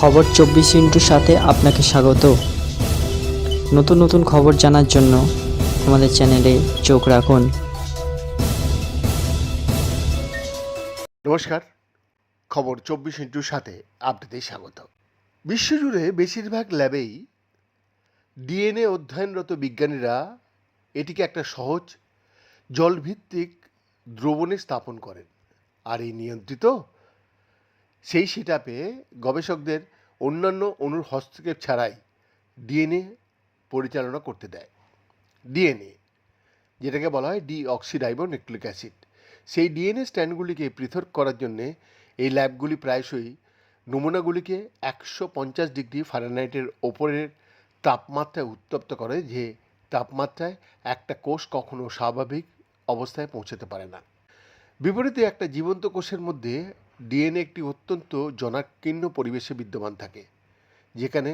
খবর চব্বিশ ইন্টুর সাথে আপনাকে স্বাগত। নতুন নতুন খবর জানার জন্য আমাদের চ্যানেলে চোখ রাখুন। নমস্কার, খবর চব্বিশ ইন্টুর সাথে আপনাদের স্বাগত। বিশ্বজুড়ে বেশিরভাগ ল্যাবেই ডিএনএ অধ্যয়নরত বিজ্ঞানীরা এটিকে একটা সহজ, জলভিত্তিক দ্রবণে স্থাপন করেন। আর এই নিয়ন্ত্রিত সেই সেটাপে গবেষকদের অন্যান্য অণুর হস্তক্ষেপ ছাড়াই ডিএনএ পরিচালনা করতে দেয়। ডিএনএ, যেটাকে বলা হয় ডি অক্সিডাইবো নিউক্লিক অ্যাসিড। সেই ডিএনএ স্ট্যান্ডগুলিকে পৃথক করার জন্যে এই ল্যাবগুলি প্রায়শই নমুনাগুলিকে একশো পঞ্চাশ ডিগ্রি ফারেনহাইটের ওপরের তাপমাত্রায় উত্তপ্ত করে, যে তাপমাত্রায় একটা কোষ কখনো স্বাভাবিক অবস্থায় পৌঁছাতে পারে না। বিপরীতে একটা জীবন্ত কোষের মধ্যে ডিএনএ একটি অত্যন্ত জনাকীর্ণ পরিবেশে বিদ্যমান থাকে, যেখানে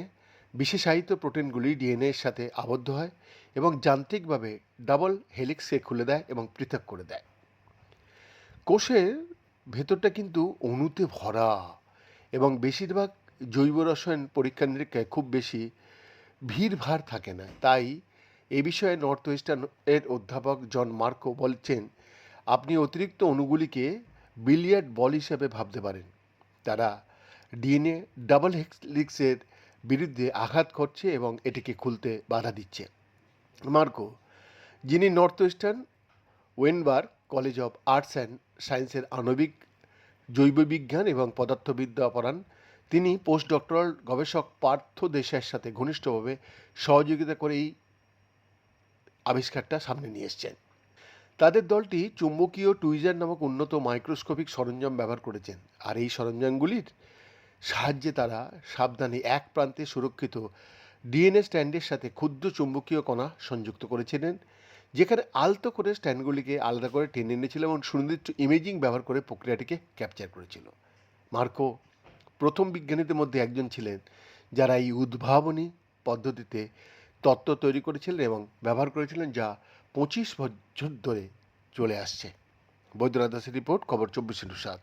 বিশেষায়িত প্রোটিনগুলি ডিএনএ এর সাথে আবদ্ধ হয় এবং যান্ত্রিকভাবে ডাবল হেলিক্সে খুলে দেয় এবং পৃথক করে দেয়। কোষের ভেতরটা কিন্তু অণুতে ভরা এবং বেশিরভাগ জৈব রসায়ন পরীক্ষা নিরীক্ষায় খুব বেশি ভিড় ভাড় থাকে না। তাই এ বিষয়ে নর্থ ওয়েস্টার্ন এর অধ্যাপক জন মার্কো বলছেন, আপনি অতিরিক্ত অণুগুলিকে বিলিয়ার্ড বল হিসেবে ভাবতে পারেন। তারা ডিএনএ ডাবল হেলিক্সের বিরুদ্ধে আঘাত করছে এবং এটিকে খুলতে বাধা দিচ্ছে। মার্কো, যিনি Northwestern Weinberg College of Arts and সায়েন্সের আণবিক জৈববিজ্ঞান এবং পদার্থবিদ্যা পড়ান তিনি পোস্ট ডক্টরাল গবেষক পার্থ দেশের সাথে ঘনিষ্ঠভাবে সহযোগিতা করে এই আবিষ্কারটা সামনে নিয়ে এসছেন। তাদের দলটি চুম্বকীয় টুইজার নামক উন্নত মাইক্রোস্কোপিক সরঞ্জাম ব্যবহার করেছেন। আর এই সরঞ্জামগুলির সাহায্যে তারা সাবধানে এক প্রান্তে সুরক্ষিত ডিএনএ স্ট্যান্ডের সাথে ক্ষুদ্র চুম্বকীয় কণা সংযুক্ত করেছিলেন, যেখানে আলতো করে স্ট্যান্ডগুলিকে আলাদা করে টেনে এনেছিল এবং সুনির্দিষ্ট ইমেজিং ব্যবহার করে প্রক্রিয়াটিকে ক্যাপচার করেছিল। মার্কো, প্রথম বিজ্ঞানীদের মধ্যে একজন ছিলেন যারা এই উদ্ভাবনী পদ্ধতিতে তত্ত্ব তৈরি করেছিলেন এবং ব্যবহার করেছিলেন যা পঁচিশ বছর ধরে চলে আসছে। বৈদ্যনাথ দাসের রিপোর্ট খবর চব্বিশ ইন্টু সাত।